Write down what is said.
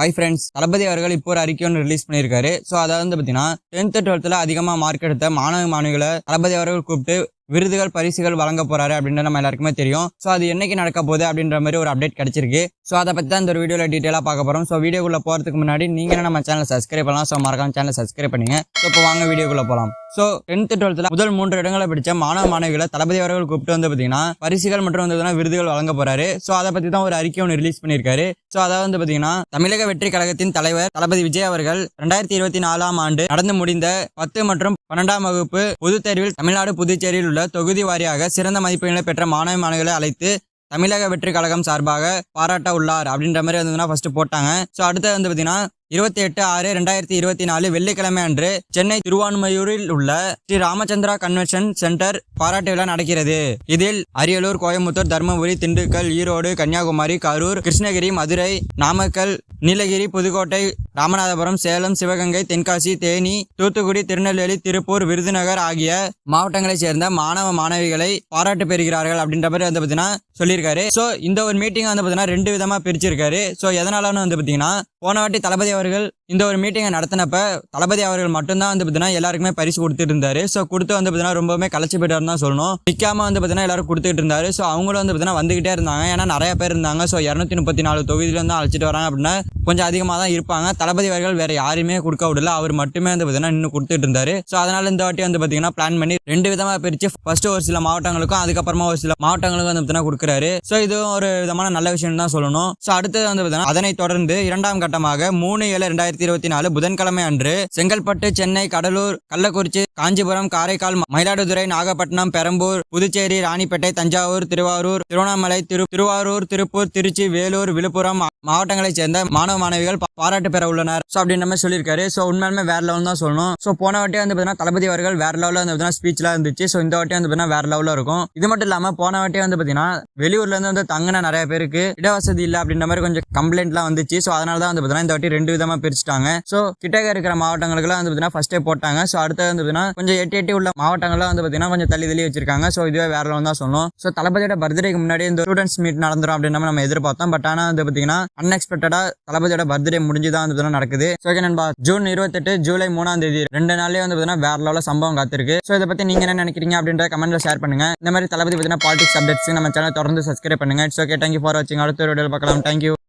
Hi friends தளபதி அவர்கள் இப்போ ஒரு அறிக்கை ஒன்று ரிலீஸ் பண்ணியிருக்காரு. ஸோ அதாவது வந்து பார்த்தீங்கன்னா டென்த்து டுவெல்த்தில் அதிகமாக மார்க் எடுத்த மாணவ மாணவிகளை தளபதி அவர்கள் கூப்பிட்டு விருதுகள் பரிசுகள் வழங்க போறாரு அப்படின்னு நம்ம எல்லாருக்குமே தெரியும். ஸோ அது என்னைக்கு நடக்க போகுது அப்படின்ற மாதிரி ஒரு அப்டேட் கிடைச்சிருக்கு. ஸோ அதை பற்றி தான் இந்த ஒரு வீடியோவில் டீட்டெயிலாக பார்க்க போகிறோம் ஸோ வீடியோக்குள்ளே போகிறதுக்கு முன்னாடி நீங்கள் நம்ம சேனலை சப்ஸ்கிரைப் பண்ணலாம்? ஸோ மறக்காம சேனலை சப்ஸ்கிரைப் பண்ணுங்க. ஸோ இப்போ வாங்க வீடியோக்குள்ள போகலாம் ஸோ டென்த்து டுவெல்த்தில் முதல் மூன்று இடங்களை பிடிச்ச மாணவ மாணவிகளை தளபதி அவர்கள் கூப்பிட்டு வந்து பார்த்தீங்கன்னா பரிசுகள் மற்றும் வந்து விருதுகள் வழங்க போறாரு. ஸோ அதை பற்றி தான் ஒரு அறிக்கை ஒன்று ரிலீஸ் பண்ணியிருக்காரு. ஸோ அதாவது வந்து பார்த்தீங்கன்னா தமிழக வெற்றி கழகத்தின் தலைவர் தளபதி விஜய் அவர்கள் ரெண்டாயிரத்தி இருபத்தி நாலாம் ஆண்டு நடந்து முடிந்த பத்து மற்றும் பன்னெண்டாம் வகுப்பு பொதுத் தேர்வில் தமிழ்நாடு புதுச்சேரியில் உள்ள தொகுதி வாரியாக சிறந்த மதிப்பெண்களை பெற்ற மாணவ மாணவிகளை அழைத்து தமிழக வெற்றி கழகம் சார்பாக பாராட்ட உள்ளார் அப்படின்ற மாதிரி வந்து ஃபர்ஸ்ட் போட்டாங்க. ஸோ அடுத்தது வந்து பார்த்தீங்கன்னா இருபத்தி எட்டு ஆறு ரெண்டாயிரத்தி இருபத்தி நாலு வெள்ளிக்கிழமை அன்று சென்னை திருவான்மையூரில் உள்ள ஸ்ரீ ராமச்சந்திரா கன்வென்ஷன் சென்டர் பாராட்டு விழா நடக்கிறது. இதில் அரியலூர் கோயம்புத்தூர் தருமபுரி திண்டுக்கல் ஈரோடு கன்னியாகுமரி கரூர் கிருஷ்ணகிரி மதுரை நாமக்கல் நீலகிரி புதுக்கோட்டை ராமநாதபுரம் சேலம் சிவகங்கை தென்காசி தேனி தூத்துக்குடி திருநெல்வேலி திருப்பூர் விருதுநகர் ஆகிய மாவட்டங்களைச் சேர்ந்த மாணவ மாணவிகளை பாராட்டு பெறுகிறார்கள் அப்படின்ற மாதிரி வந்து பார்த்தீங்கன்னா சொல்லியிருக்காரு. ஸோ இந்த ஒரு மீட்டிங் வந்து பார்த்தீங்கன்னா ரெண்டு விதமாக பிரிச்சிருக்காரு. ஸோ எதனாலன்னு வந்து பார்த்தீங்கன்னா போன வாட்டி தளபதி அவர்கள் இந்த ஒரு மீட்டிங்கை நடத்தினப்ப தளபதி அவர்கள் மட்டும்தான் வந்து பார்த்தீங்கன்னா எல்லாருக்குமே பரிசு கொடுத்துட்டு இருந்தாரு ஸோ கொடுத்து வந்து பார்த்தீங்கன்னா ரொம்பவுமே கலைச்சி போயிட்டாருன்னு தான் சொல்லணும். நிற்காம வந்து பார்த்தீங்கன்னா எல்லாரும் கொடுத்துட்டு இருந்தாரு ஸோ அவங்களும் வந்து பார்த்தீங்கன்னா வந்துகிட்டே இருந்தாங்க. ஏன்னா நிறைய பேர் இருந்தாங்க. ஸோ இரநூத்தி முப்பத்தி நாலு தொகுதியிலேருந்து வந்து அழைச்சிட்டு வராங்க அப்படின்னா கொஞ்சம் அதிகமாக தான் இருப்பாங்க. தளபதி அவர்கள் வேற யாருமே கொடுக்க விடல. அவர் மட்டுமே வந்து பார்த்தீங்கன்னா இன்னும் கொடுத்துட்டு இருந்தாரு ஸோ அதனால இந்த வாட்டி வந்து பார்த்தீங்கன்னா பிளான் பண்ணி ரெண்டு விதமாக பிரிச்சு ஃபர்ஸ்ட் ஒரு சில மாவட்டங்களுக்கும் அதுக்கப்புறமா ஒரு சில மாவட்டங்களுக்கும் வந்து பார்த்தீங்கன்னா கொடுக்குறாரு. ஸோ இது ஒரு விதமான நல்ல விஷயம் தான் சொல்லணும். ஸோ அடுத்தது வந்து பார்த்தீங்கன்னா அதனை தொடர்ந்து இரண்டாம் கட்டமாக மூணு ஏழு ரெண்டாயிரத்தி இருபத்தி நாலு புதன்கிழமை அன்று செங்கல்பட்டு சென்னை கடலூர் கள்ளக்குறிச்சி காஞ்சிபுரம் காரைக்கால் மயிலாடுதுறை நாகப்பட்டினம் பெரம்பூர் புதுச்சேரி ராணிப்பேட்டை தஞ்சாவூர் திருவாரூர் திருவண்ணாமலை திரு திருவாரூர் திருப்பூர் திருச்சி வேலூர் விழுப்புரம் மாவட்டங்களைச் சேர்ந்த மாணவ மாணவிகள் பாராட்டு பெற உள்ளனர். ஸோ அப்படின்ற மாதிரி சொல்லியிருக்காரு. ஸோ உண்மையுமே வேற லெவல் தான் சொல்லணும். ஸோ போன வாட்டி வந்து பார்த்தீங்கன்னா தளபதி அவர்கள் வேற லெவலில் வந்து பார்த்தீங்கன்னா ஸ்பீச்லாம் இருந்துச்சு. ஸோ இந்த வாட்டி வந்து பார்த்தீங்கன்னா வேற லெவலில் இருக்கும். இது மட்டும் இல்லாமல் போன வாட்டி வந்து பார்த்தீங்கன்னா வெளியூர்ல இருந்து வந்து தங்கின நிறைய பேருக்கு இட வசதி இல்லை அப்படின்ற மாதிரி கொஞ்சம் கம்ப்ளைண்ட்லாம் வந்துச்சு. ஸோ அதனால தான் வந்து பார்த்தீங்கன்னா இந்த வாட்டி ரெண்டு விதமாக பிரிச்சுட்டாங்க. ஸோ கிட்டக்க இருக்கிற மாவட்டங்களுக்குலாம் வந்து பார்த்தீங்கன்னா ஃபஸ்ட்டே போட்டாங்க. ஸோ அடுத்தது வந்து பார்த்தீங்கன்னா கொஞ்சம் எட்டி எட்டி உள்ள மாவட்டங்கள்லாம் வந்து பார்த்தீங்கன்னா கொஞ்சம் தள்ளி தள்ளி வச்சிருக்காங்க. ஸோ இதுவே வேற லெவல் தான் சொல்லணும். ஸோ தளபதியோட பர்த்டேக்கு முன்னாடி இந்த ஸ்டூடெண்ட்ஸ் மீட் நடந்துரும் அப்படின்னு நம்ம எதிர்பார்த்தோம். பட் ஆனால் வந்து பார்த்தீங்கன்னா அன்எக்ஸ்பெக்டடாக தளபதியோட பர்த்டே முடிஞ்சுதான் வந்து பார்த்தீங்கன்னா நடக்குது. ஸோ ஓகே நண்பா ஜூன் இருபத்தெட்டு ஜூலை மூணாம் தேதி ரெண்டு நாளே வந்து பார்த்தீங்கன்னா வேற லெவலில் சம்பவம் காத்திருக்கு. ஸோ இதை பற்றி நீங்க என்ன நினைக்கிறீங்க அப்படின்ற கமெண்ட்ல ஷேர் பண்ணுங்க. இந்த மாதிரி தளபதி பார்த்தீங்கன்னா பாலிடிக்ஸ் அப்டேட்ஸ் நம்ம சேனல் தொடர்ந்து சப்ஸ்கிரைப் பண்ணுங்க. It's okay thank you for வாட்சிங் அடுத்த வீடியோவில் பார்க்கலாம். தேங்க்யூ